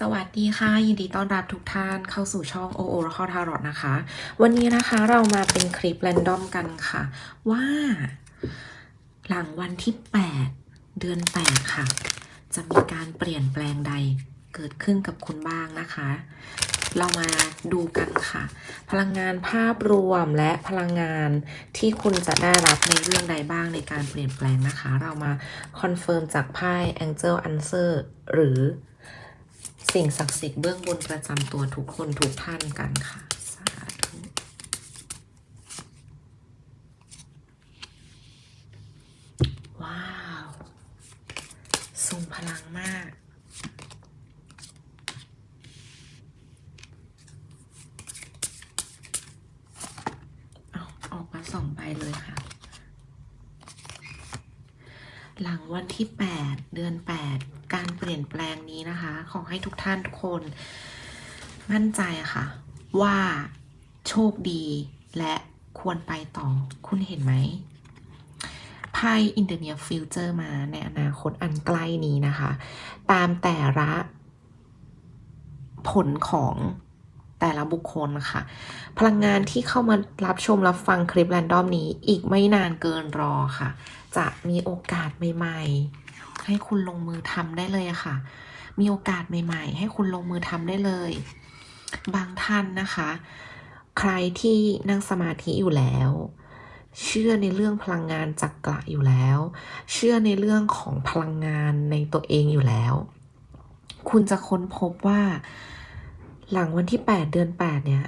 สวัสดีค่ะ ยินดีต้อนรับทุกท่านเข้าสู่ช่อง o o แล้วข้อทารอดนะคะ วันนี้นะคะเรามาเป็นคลิปแรนดอมกันค่ะ ว่า หลังวันที่ 8 เดือน 8 ค่ะ จะมีการเปลี่ยนแปลงใดเกิดขึ้นกับคุณบ้างนะคะ เรามาดูกันค่ะ พลังงานภาพรวมและพลังงานที่คุณจะได้รับในเรื่องใดบ้างในการเปลี่ยนแปลงนะคะ เรามาคอนเฟิร์มจากไพ่ Angel Answer หรือ สิ่งศักดิ์สิทธิ์เบื้องบนประจำตัวทุกคนทุกท่านกันค่ะ สาธุ ว้าวทรงพลังมาก เอาออกมาสองใบเลยค่ะ หลังวันที่ 8 เดือน 8 การเปลี่ยนแปลงนี้นะคะ ขอให้ทุก ท่านทุกคน มั่นใจค่ะ ว่าโชคดีและควรไปต่อคุณเห็นไหมไพ่ in the near future มาในอนาคตอันใกล้นี้นะคะ ตามแต่ละผลของแต่ละบุคคลนะคะพลังงานที่เข้ามารับชมรับฟังคลิปแรนดอมนี้อีกไม่นานเกินรอค่ะ จะมีโอกาสใหม่ ๆ ให้คุณลงมือทำได้เลยค่ะ มีโอกาสใหม่ ๆ ให้คุณลงมือทำได้เลย บางท่านนะคะ ใครที่นั่งสมาธิอยู่แล้วเชื่อในเรื่องพลังงานจักระอยู่แล้ว เชื่อในเรื่องของพลังงานในตัวเองอยู่แล้ว คุณจะค้นพบว่า หลังวันที่ 8 เดือน 8 เนี่ย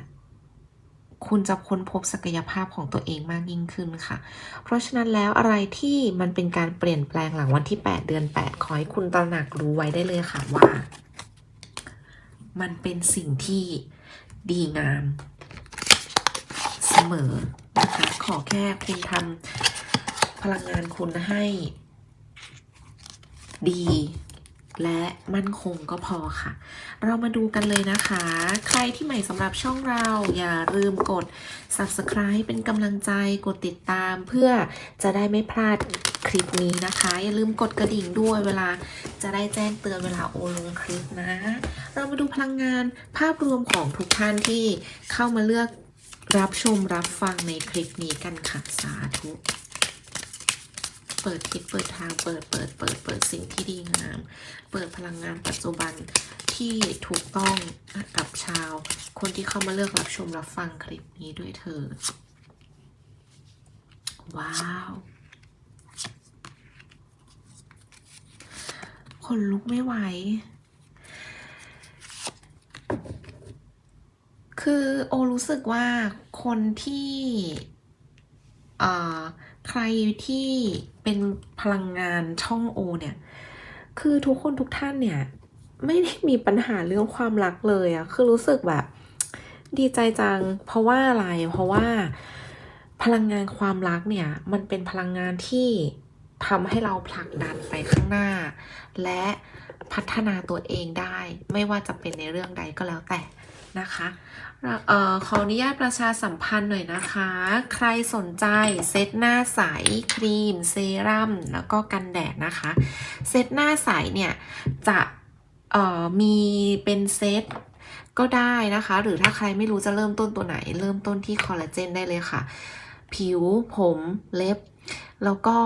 คุณจะค้นพบศักยภาพของตัวเองมากยิ่งขึ้นค่ะ เพราะฉะนั้นแล้วอะไรที่มันเป็นการเปลี่ยนแปลงหลังวันที่ 8 เดือน 8 ขอให้คุณตระหนักรู้ไว้ได้เลยค่ะว่า มันเป็นสิ่งที่ดีงาม เสมอนะคะขอแค่คุณทำพลังงานคุณให้ดี และมั่นคงก็พอค่ะ เรามาดูกันเลยนะคะ ใครที่ใหม่สำหรับช่องเราอย่าลืมกด subscribe เป็นกำลังใจกดติดตามเพื่อจะได้ไม่พลาดคลิปนี้นะคะ อย่าลืมกดกระดิ่งด้วยเวลาจะได้แจ้งเตือนเวลาโอลงคลิปนะ เรามาดูพลังงานภาพรวมของทุกท่านที่เข้ามาเลือกรับชมรับฟังในคลิปนี้กันค่ะสาธุ เปิดทิศเปิดทางเปิดเปิดเปิดเปิดสิ่งที่ดีงาม เปิดพลังงานปัจจุบันที่ถูกต้องกับชาว คนที่เข้ามาเลือกรับชมรับฟังคลิปนี้ด้วยเถิดว้าวขนลุกไม่ไหว คือโอรู้สึกว่าคนที่ เอ่อ รที่เป็นพลังงานช่องโอเนี่ย คือทุกคนทุกท่านเนี่ย ไม่ได้มีปัญหาเรื่องความรักเลยอะคือรู้สึกแบบ ดีใจจัง เพราะว่าอะไร เพราะว่า พลังงานความรักเนี่ย มันเป็นพลังงานที่ทำให้เราผลักดันไปข้างหน้า และพัฒนาตัวเองได้ ไม่ว่าจะเป็นในเรื่องใดก็แล้วแต่ นะคะออขออนุญาตประชาสัมพันธ์หน่อยนะคะ ใครสนใจเซตหน้าใสครีม เซรั่มแล้วก็กันแดดนะคะ เซตหน้าใสเนี่ยจะออมีเป็นเซตก็ได้นะคะ หรือถ้าใครไม่รู้จะเริ่มต้นตัวไหน เริ่มต้นที่คอลลาเจนได้เลยค่ะ ผิวผมเล็บ แล้วก็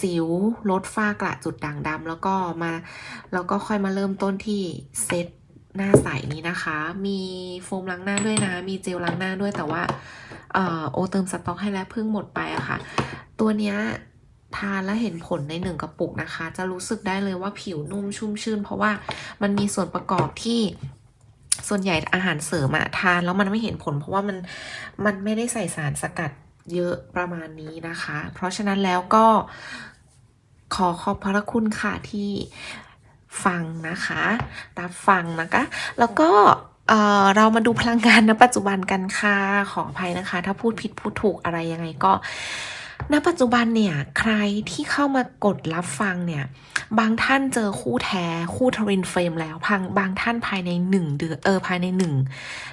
สิวลดฝ้ากระจุดด่างดำแล้วก็มาแล้วก็ค่อยมาเริ่มต้นที่เซต หน้าใสนี้นะคะ มีโฟมล้างหน้าด้วยนะ มีเจลล้างหน้าด้วยแต่ว่าเอ่อโอเติมสต็อกให้แล้วเพิ่งหมดไปอะค่ะ ตัวเนี้ยทานแล้วเห็นผลในหนึ่งกระปุกนะคะ จะรู้สึกได้เลยว่าผิวนุ่มชุ่มชื่น เพราะว่ามันมีส่วนประกอบที่ส่วนใหญ่อาหารเสริมอะทานแล้วมันไม่เห็นผล เพราะว่ามันมันไม่ได้ใส่สารสกัดเยอะประมาณนี้นะคะ เพราะฉะนั้นแล้วก็ขอขอบพระคุณค่ะที่ ฟังนะคะ รับฟังนะคะ แล้วก็เออเรามาดูพลังงานณปัจจุบันกันค่ะ ขออภัยนะคะ ถ้าพูดผิดพูดถูกอะไรยังไงก็ณปัจจุบันเนี่ยใครที่เข้ามากดรับฟังเนี่ยบางท่านเจอคู่แท้คู่ทวินเฟรมแล้วพังบางท่านภายในหนึ่งเดือนเออภายในหนึ่ง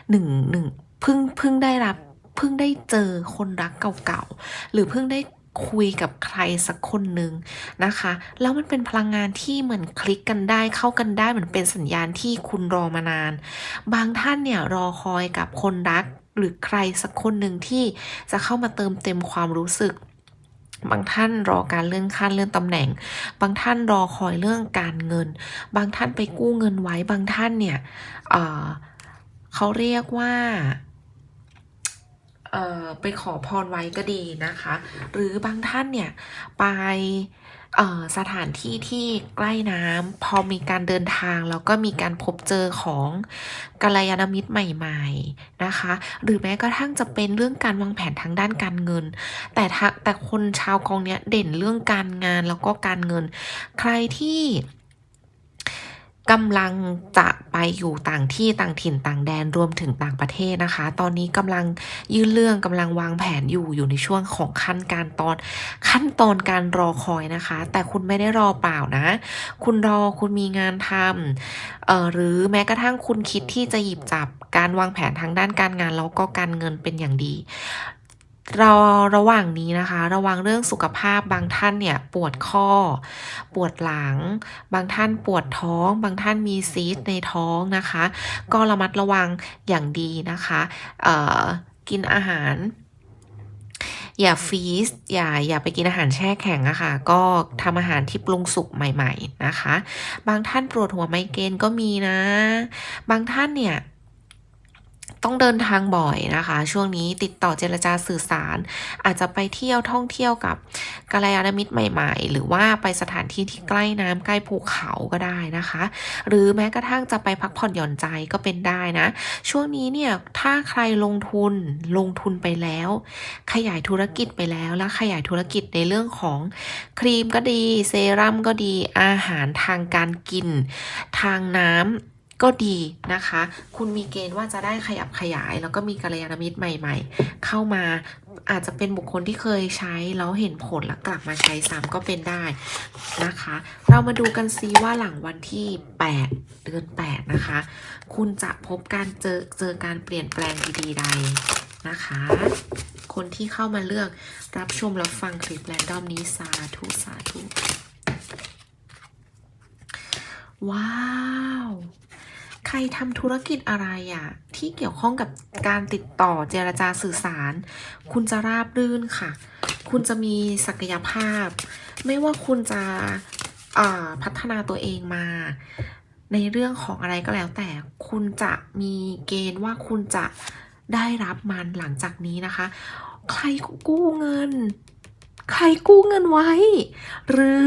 หนึ่งหนึ่งเพิ่งเพิ่งได้รับเพิ่งได้เจอคนรักเก่าๆหรือเพิ่งได้ คุยกับใครสักคนหนึ่งนะคะ แล้วมันเป็นพลังงานที่เหมือนคลิกกันได้เข้ากันได้เหมือนเป็นสัญญาณที่คุณรอมานาน บางท่านเนี่ยรอคอยกับคนรัก หรือใครสักคนหนึ่งที่จะเข้ามาเติมเต็มความรู้สึกบางท่านรอการเลื่อนขั้นเลื่อนตำแหน่ง บางท่านรอคอยเรื่องการเงิน บางท่านไปกู้เงินไว้ บางท่านเนี่ยเเขาเรียกว่า ไปขอพรไว้ก็ดีนะคะ หรือบางท่านเนี่ยไปสถานที่ที่ใกล้น้ำพอมีการเดินทางแล้วก็มีการพบเจอของกัลยาณมิตรใหม่ๆนะคะ หรือแม้กระทั่งจะเป็นเรื่องการวางแผนทางด้านการเงิน แต่แต่คนชาวกองเนี้ยเด่นเรื่องการงานแล้วก็การเงิน ใครที่ กำลังจะไปอยู่ต่างที่ต่างถิ่นต่างแดนรวมถึงต่างประเทศนะคะ ตอนนี้กำลังยื่นเรื่องกำลังวางแผนอยู่อยู่ในช่วงของขั้นการตอน ขั้นตอนการรอคอยนะคะ แต่คุณไม่ได้รอเปล่านะ คุณรอคุณมีงานทำเอ่อหรือแม้กระทั่งคุณคิดที่จะหยิบจับการวางแผนทางด้านการงานแล้วก็การเงินเป็นอย่างดี เราระหว่างนี้นะคะ ระวังเรื่องสุขภาพบางท่านเนี่ยปวดข้อ ปวดหลัง บางท่านปวดท้อง บางท่านมีซีสต์ในท้องนะคะ ก็ระมัดระวังอย่างดีนะคะเอ่อกินอาหารอย่าฟรีซอย่าอย่าไปกินอาหารแช่แข็งอะค่ะ ก็ทำอาหารที่ปรุงสุกใหม่ ๆนะคะ บางท่านปวดหัวไมเกรนก็มีนะ บางท่านเนี่ย ต้องเดินทางบ่อยนะคะ ช่วงนี้ติดต่อเจรจาสื่อสาร อาจจะไปเที่ยวท่องเที่ยวกับกัลยาณมิตรใหม่ ๆ หรือว่าไปสถานที่ที่ใกล้น้ำใกล้ภูเขาก็ได้นะคะ หรือแม้กระทั่งจะไปพักผ่อนหย่อนใจก็เป็นได้นะ ช่วงนี้เนี่ยถ้าใครลงทุนลงทุนไปแล้ว ขยายธุรกิจไปแล้วแล้วขยายธุรกิจในเรื่องของครีมก็ดี เซรั่มก็ดีอาหารทางการกิน ทางน้ำ ก็ดีนะคะ คุณมีเกณฑ์ว่าจะได้ขยับขยาย แล้วก็มีกัลยาณมิตรใหม่ ๆ เข้ามาอาจจะเป็นบุคคลที่เคยใช้ แล้วเห็นผลแล้วกลับมาใช้ซ้ำก็เป็นได้นะคะ เรามาดูกันซิว่าหลังวันที่ 8 เดือน 8 นะคะ คุณจะพบการเจอเจอการเปลี่ยนแปลงดีๆใดนะคะ คนที่เข้ามาเลือกรับชมรับฟังคลิปแรนดอมนี้สาธุสาธุว้าว ใครทำธุรกิจอะไรอะ่ะ ที่เกี่ยวข้องกับการติดต่อเจรจาสื่อสาร คุณจะราบรื่นค่ะ คุณจะมีศักยภาพ ไม่ว่าคุณจะอ่าพัฒนาตัวเองมา ในเรื่องของอะไรก็แล้วแต่ คุณจะมีเกณฑ์ว่าคุณจะได้รับมันหลังจากนี้นะคะ ใครกู้เงิน ใครกู้เงินไว้ หรือ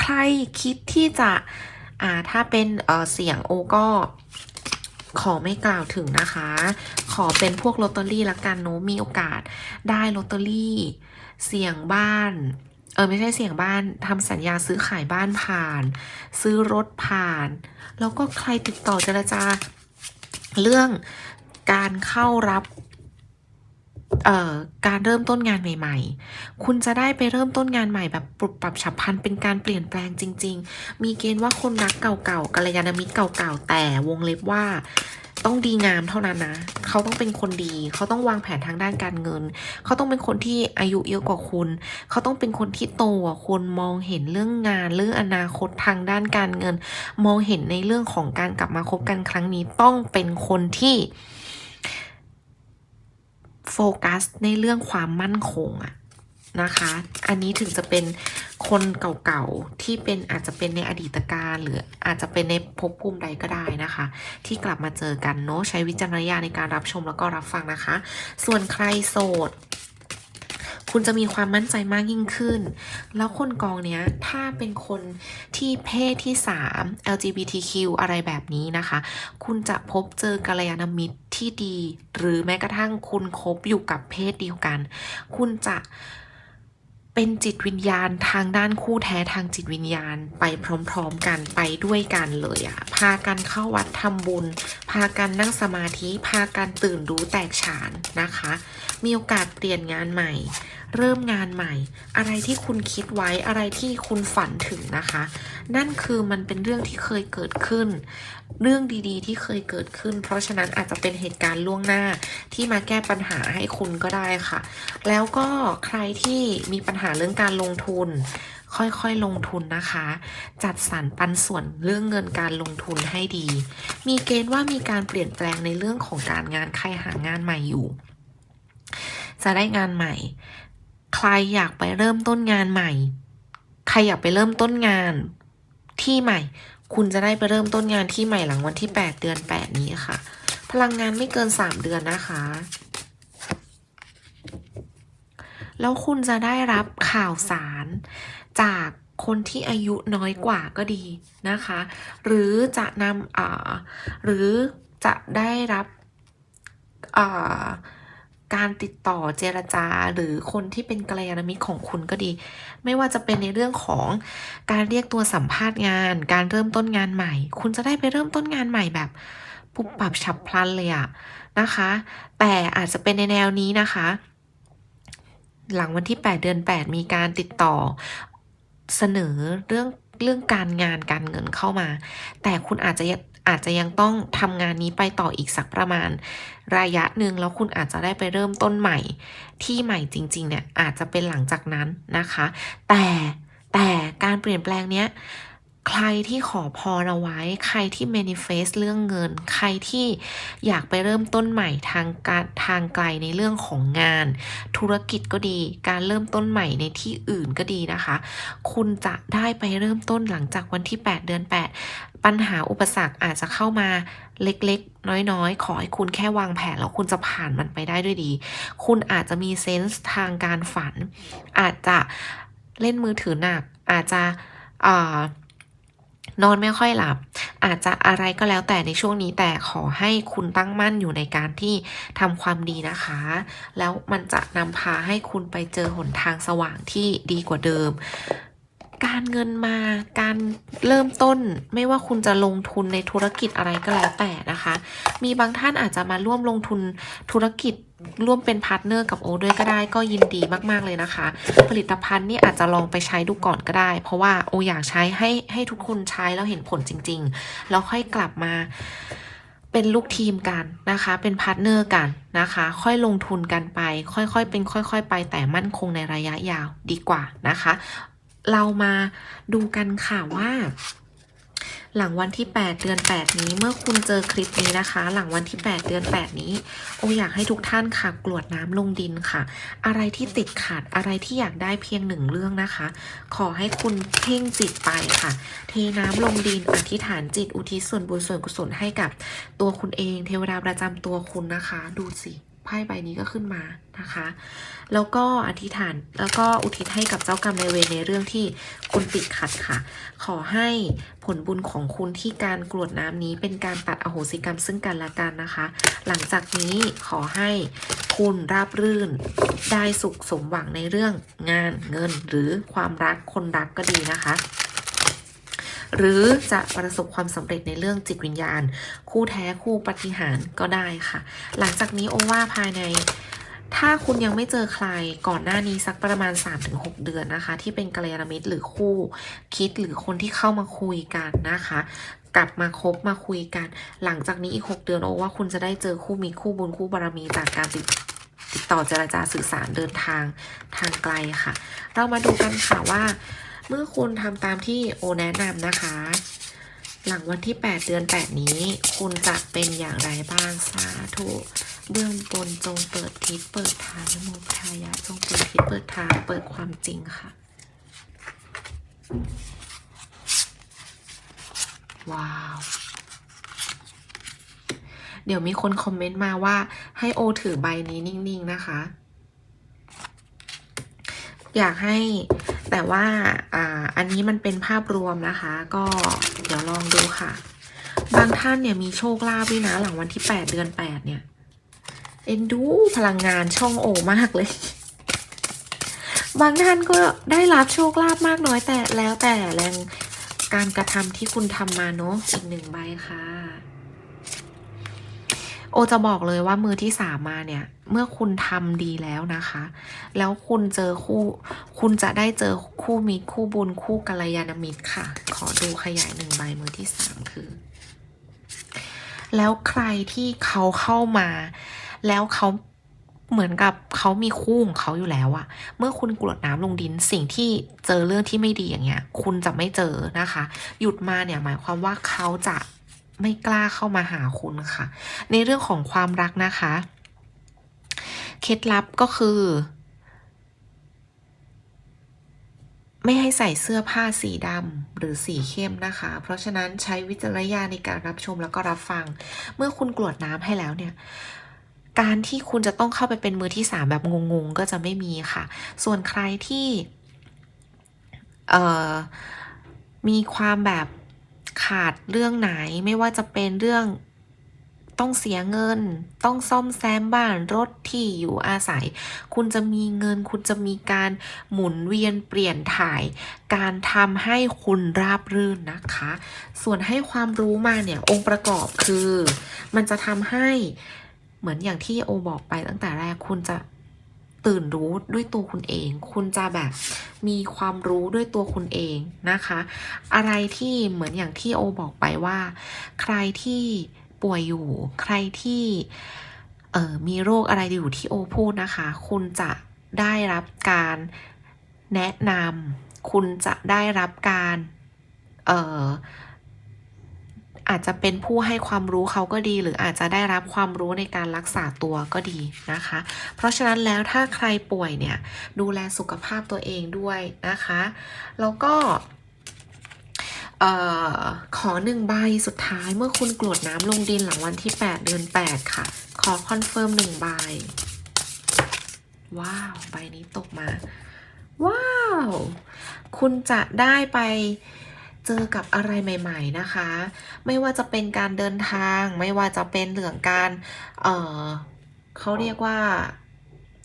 ใครคิดที่จะ อ่าถ้าเป็นเอ่อเสียงโอก็ขอไม่กล่าวถึงนะคะ ขอเป็นพวกลอตเตอรี่ละกันเนอะมีโอกาสได้ลอตเตอรี่ เสี่ยงบ้าน เออไม่ใช่เสี่ยงบ้านทำสัญญาซื้อขายบ้านผ่าน ซื้อรถผ่าน แล้วก็ใครติดต่อเจรจาเรื่องการเข้ารับ การเริ่มต้นงานใหม่ ๆ คุณจะได้ไปเริ่มต้นงานใหม่แบบปรับปรับฉับพลันเป็นการเปลี่ยนแปลงจริง ๆ มีเกณฑ์ว่าคนรักเก่าๆกัลยาณมิตรเก่าๆ แต่วงเล็บว่าต้องดีงามเท่านั้นนะ เขาต้องเป็นคนดี เขาต้องวางแผนทางด้านการเงิน เขาต้องเป็นคนที่อายุเยอะกว่าคุณ เขาต้องเป็นคนที่โตกว่าคุณมองเห็นเรื่องงานเรื่องอนาคตทางด้านการเงิน มองเห็นในเรื่องของการกลับมาคบกันครั้งนี้ต้องเป็นคนที่ โฟกัสในเรื่องความมั่นคงอะนะคะ อันนี้ถึงจะเป็นคนเก่าๆ ที่เป็นอาจจะเป็นในอดีตการหรืออาจจะเป็นในภพภูมิใดก็ได้นะคะ ที่กลับมาเจอกันเนาะใช้วิจารณญาณในการรับชมแล้วก็รับฟังนะคะ ส่วนใครโสด คุณจะมีความมั่นใจมากยิ่งขึ้น แล้วคนกองเนี้ย ถ้าเป็นคนที่เพศที่ 3 LGBTQ อะไรแบบนี้นะคะ คุณจะพบเจอกัลยาณมิตร ที่ดี หรือแม้กระทั่งคุณคบอยู่กับเพศเดียวกัน คุณจะเป็นจิตวิญญาณทางด้านคู่แท้ทางจิตวิญญาณไปพร้อม ๆ กันไปด้วยกันเลยอะากันเข้าวัดทำบุญ พากันนั่งสมาธิ พากันตื่นรู้แตกฉานนะคะ มีโอกาสเปลี่ยนงานใหม่ เริ่มงานใหม่ อะไรที่คุณคิดไว้อะไรที่คุณฝันถึงนะคะ นั่นคือมันเป็นเรื่องที่เคยเกิดขึ้น เรื่องดีๆ ที่เคยเกิดขึ้น เพราะฉะนั้นอาจจะเป็นเหตุการณ์ล่วงหน้าที่มาแก้ปัญหาให้คุณก็ได้ค่ะ แล้วก็ใครที่มีปัญหาเรื่องการลงทุน ค่อยๆลงทุนนะคะ จัดสรรปันส่วนเรื่องเงินการลงทุนให้ดี มีเกณฑ์ว่ามีการเปลี่ยนแปลงในเรื่องของการงานใครหางานใหม่อยู่ จะได้งานใหม่ ใครอยากไปเริ่มต้นงานใหม่ ใครอยากไปเริ่มต้นงานที่ใหม่ คุณจะได้ไปเริ่มต้นงานที่ใหม่หลังวันที่ 8 เดือน 8 นี้ค่ะ พลังงานไม่เกิน 3 เดือนนะคะแล้วคุณจะได้รับข่าวสาร จากคนที่อายุน้อยกว่าก็ดีนะคะ หรือจะนำหรือจะได้รับการติดต่อเจรจาหรือคนที่เป็นกัลยาณมิตรของคุณก็ดี ไม่ว่าจะเป็นในเรื่องของการเรียกตัวสัมภาษณ์งาน การเริ่มต้นงานใหม่ คุณจะได้ไปเริ่มต้นงานใหม่แบบปุบปับฉับพลันเลยอะนะคะ แต่อาจจะเป็นในแนวนี้นะคะ หลังวันที่ 8 เดือน 8 มีการติดต่อ เสนอเรื่องเรื่องการงานการเงินเข้ามา แต่คุณอาจจะอาจจะยังต้องทำงานนี้ไปต่ออีกสักประมาณ ระยะหนึ่งแล้วคุณอาจจะได้ไปเริ่มต้นใหม่ ที่ใหม่จริง ๆ เนี่ยอาจจะเป็นหลังจากนั้นนะคะ แต่แต่การเปลี่ยนแปลงเนี้ย ใครที่ขอพรเอาไว้ ใครที่ manifest เรื่องเงิน ใครที่อยากไปเริ่มต้นใหม่ทางการทางไกลในเรื่องของงาน ธุรกิจก็ดี การเริ่มต้นใหม่ในที่อื่นก็ดีนะคะ คุณจะได้ไปเริ่มต้นหลังจากวันที่ 8 เดือน 8 ปัญหาอุปสรรคอาจจะเข้ามาเล็กๆ น้อยๆ ขอให้คุณแค่วางแผนแล้วคุณจะผ่านมันไปได้ด้วยดี คุณอาจจะมีเซนส์ทางการฝัน อาจจะเล่นมือถือหนัก อาจจะอ่า นอนไม่ค่อยหลับ อาจจะอะไรก็แล้วแต่ในช่วงนี้แต่ขอให้คุณตั้งมั่นอยู่ในการที่ทำความดีนะคะ แล้วมันจะนำพาให้คุณไปเจอหนทางสว่างที่ดีกว่าเดิม การเงินมาการเริ่มต้นไม่ว่าคุณจะลงทุนในธุรกิจอะไรก็แล้วแต่นะคะ มีบางท่านอาจจะมาร่วมลงทุนธุรกิจ ร่วมเป็นพาร์ทเนอร์กับโอด้วยก็ได้ก็ยินดีมาก ๆ เลยนะคะ ผลิตภัณฑ์นี่อาจจะลองไปใช้ดูก่อนก็ได้ เพราะว่าโออยากใช้ให้ให้ทุกคนใช้แล้วเห็นผลจริง ๆ แล้วค่อยกลับมาเป็นลูกทีมกันนะคะ เป็นพาร์ทเนอร์กันนะคะ ค่อยลงทุนกันไป ค่อยๆ เป็นค่อย ๆ ไปแต่มั่นคงในระยะยาวดีกว่านะคะ เรามาดูกันค่ะว่า หลังวันที่ 8 เดือน 8 นี้ เมื่อคุณเจอคลิปนี้นะคะ หลังวันที่ 8 เดือน 8 นี้ โออยากให้ทุกท่านค่ะกรวดน้ำลงดินค่ะ อะไรที่ติดขัดอะไรที่อยากได้เพียงหนึ่งเรื่องนะคะ ขอให้คุณเพ่งจิตไปค่ะ เทน้ำลงดินอธิษฐานจิตอุทิศส่วนบุญส่วนกุศลให้กับตัวคุณเอง เทวดาประจำตัวคุณนะคะ ดูสิ พ่ใบนี้ก็ขึ้นมานะคะ แล้วก็อธิษฐานแล้วก็อุทิศให้กับเจ้ากรรมนายเวรในเรื่องที่คุณติดขัดค่ะ ขอให้ผลบุญของคุณที่การกรวดน้ำนี้เป็นการตัดอโหสิกรรมซึ่งกันและกันนะคะ หลังจากนี้ขอให้คุณราบรื่น ได้สุขสมหวังในเรื่องงานเงินหรือความรักคนรักก็ดีนะคะ หรือจะประสบความสำเร็จในเรื่องจิตวิญญาณ คู่แท้คู่ปฏิหารก็ได้ค่ะ หลังจากนี้โอว่าภายใน ถ้าคุณยังไม่เจอใครก่อนหน้านี้สักประมาณ 3-6 เดือนนะคะ ที่เป็นกัลยาณมิตรหรือคู่คิดหรือคนที่เข้ามาคุยกันนะคะกลับมาคบมาคุยกัน หลังจากนี้อีก 6 เดือนโอว่าคุณจะได้เจอคู่มีคู่บุญคู่บารมีจากการติดติดต่อเจรจาสื่อสารเดินทางทางไกลค่ะ เรามาดูกันค่ะว่า มื่อคุณทำตามที่โอแนะนำนะคะ หลังวันที่ 8 เดือน 8 นี้ คุณจะเป็นอย่างไรบ้างสาธุเบื้องบนจงเปิดทิศเปิดทางนโมพุทายะจงเปิดทิศเปิดทางเปิดความจริงค่ะ ว้าว เดี๋ยวมีคนคอมเมนต์มาว่าให้โอถือใบนี้นิ่ง ๆ นะคะ อยากให้ แต่ว่าอ่าอันนี้มันเป็นภาพรวมนะคะ ก็เดี๋ยวลองดูค่ะ บางท่านเนี่ยมีโชคลาภด้วยนะ หลังวันที่ 8 เดือน 8 เนี่ย เอ็นดูพลังงานช่องโอมากเลย บางท่านก็ได้รับโชคลาภมากน้อยแต่แล้วแต่แรงการกระทำที่คุณทำมาเนอะอีกหนึ่งใบค่ะ โอจะบอกเลยว่ามือที่สามมาเนี่ย เมื่อคุณทำดีแล้วนะคะ แล้วคุณเจอคู่ คุณจะได้เจอคู่มิตรคู่บุญคู่กัลยาณมิตรค่ะ ขอดูขยายหนึ่งใบมือที่สามคือ แล้วใครที่เขาเข้ามา แล้วเขาเหมือนกับเขามีคู่ของเขาอยู่แล้วอะเมื่อคุณกรวดน้ำลงดินสิ่งที่เจอเรื่องที่ไม่ดีอย่างเงี้ย คุณจะไม่เจอนะคะ หยุดมาเนี่ยหมายความว่าเขาจะ ไม่กล้าเข้ามาหาคุณค่ะ ในเรื่องของความรักนะคะ เคล็ดลับก็คือ ไม่ให้ใส่เสื้อผ้าสีดำหรือสีเข้มนะคะ เพราะฉะนั้นใช้วิจารณญาณในการรับชมแล้วก็รับฟัง เมื่อคุณกรวดน้ำให้แล้วเนี่ยการที่คุณจะต้องเข้าไปเป็นมือที่สามแบบงงๆ ก็จะไม่มีค่ะ ส่วนใครที่มีความแบบ ขาดเรื่องไหนไม่ว่าจะเป็นเรื่องต้องเสียเงิน ต้องซ่อมแซมบ้านรถที่อยู่อาศัย คุณจะมีเงิน คุณจะมีการหมุนเวียนเปลี่ยนถ่าย การทำให้คุณราบรื่นนะคะ ส่วนให้ความรู้มาเนี่ยองค์ประกอบคือ มันจะทำให้เหมือนอย่างที่โอบอกไปตั้งแต่แรกคุณจะ ตื่นรู้ด้วยตัวคุณเอง คุณจะแบบมีความรู้ด้วยตัวคุณเองนะคะ อะไรที่เหมือนอย่างที่โอบอกไปว่า ใครที่ป่วยอยู่ ใครที่เออมีโรคอะไรอยู่ที่โอพูดนะคะ คุณจะได้รับการแนะนำคุณจะได้รับการเออ อาจจะเป็นผู้ให้ความรู้เขาก็ดี หรืออาจจะได้รับความรู้ในการรักษาตัวก็ดีนะคะ เพราะฉะนั้นแล้วถ้าใครป่วยเนี่ยดูแลสุขภาพตัวเองด้วยนะคะ แล้วก็ออขอหนึ่งใบสุดท้ายเมื่อคุณกรวดน้ำลงดินหลังวันที่ 8 เดือน 8 ค่ะ ขอคอนเฟิร์มหนึ่งใบ ว้าว ใบนี้ตกมา ว้าว คุณจะได้ไป เจอกับอะไรใหม่ ๆนะคะ ไม่ว่าจะเป็นการเดินทาง ไม่ว่าจะเป็นเรื่องการ เออเขาเรียกว่า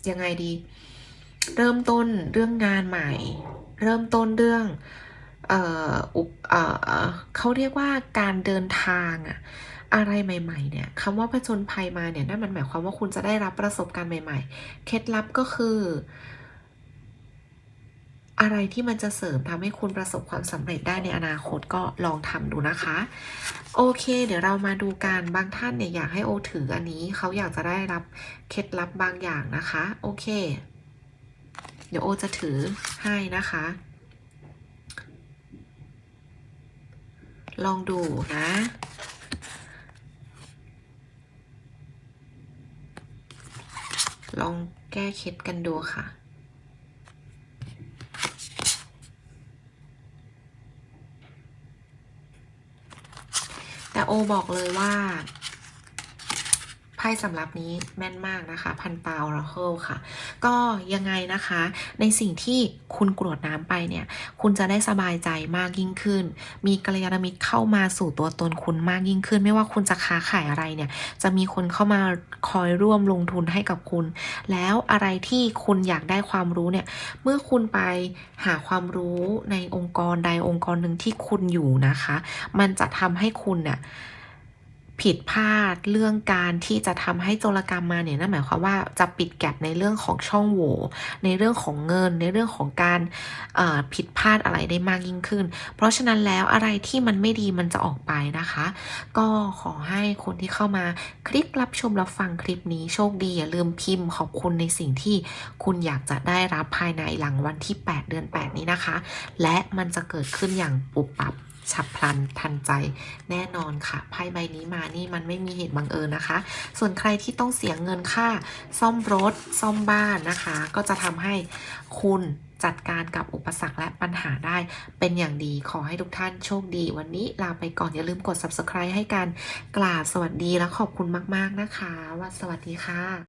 ยังไงดี เริ่มต้นเรื่องงานใหม่ เริ่มต้นเรื่อง เอออุปเออเขาเรียกว่าการเดินทางอะอะไรใหม่ๆ เนี่ยคำว่าผจญภัยมาเนี่ยนั่นมันหมายความว่าคุณจะได้รับประสบการณ์ใหม่ ๆ เคล็ดลับก็คือ อะไรที่มันจะเสริมทำให้คุณประสบความสำเร็จได้ในอนาคตก็ลองทำดูนะคะ โอเค เดี๋ยวเรามาดูกันบางท่านเนี่ยอยากให้โอถืออันนี้เขาอยากจะได้รับเคล็ดลับบางอย่างนะคะ โอเค เดี๋ยวโอจะถือให้นะคะ ลองดูนะลองแก้เคล็ดกันดูค่ะ แต่โอบอกเลยว่า ไพ่สำหรับนี้แม่นมากนะคะพันตาวราเคิลค่ะ ก็ยังไงนะคะ ในสิ่งที่คุณกรวดน้ำไปเนี่ย คุณจะได้สบายใจมากยิ่งขึ้น มีกัลยาณมิตรเข้ามาสู่ตัวตนคุณมากยิ่งขึ้น ไม่ว่าคุณจะค้าขายอะไรเนี่ย จะมีคนเข้ามาคอยร่วมลงทุนให้กับคุณ แล้วอะไรที่คุณอยากได้ความรู้เนี่ย เมื่อคุณไปหาความรู้ในองค์กรใดองค์กรหนึ่งที่คุณอยู่นะคะ มันจะทำให้คุณเนี่ย ผิดพลาดเรื่องการที่จะทำให้โจรกรรมมาเนี่ยนั่นหมายความว่าจะปิดแก็บในเรื่องของช่องโหว่ในเรื่องของเงิน ในเรื่องของการผิดพลาดอะไรได้มากยิ่งขึ้น เพราะฉะนั้นแล้วอะไรที่มันไม่ดีมันจะออกไปนะคะ ก็ขอให้คนที่เข้ามาคลิกรับชมรับฟังคลิปนี้โชคดีอย่าลืมพิมพ์ขอบคุณในสิ่งที่คุณอยากจะได้รับภายในหลังวันที่ 8 เดือน 8 นี้นะคะ และมันจะเกิดขึ้นอย่างปุบปับ ฉับพลันทันใจแน่นอนค่ะไพ่ใบนี้มานี่มันไม่มีเหตุบังเอิญนะคะ ส่วนใครที่ต้องเสียเงินค่า ซ่อมรถ ซ่อมบ้านนะคะ ก็จะทำให้คุณจัดการกับอุปสรรคและปัญหาได้เป็นอย่างดีขอให้ทุกท่านโชคดี วันนี้ลาไปก่อนอย่าลืมกด subscribe ให้กันกราบสวัสดีและขอบคุณมาก ๆ นะคะว่าสวัสดีค่ะ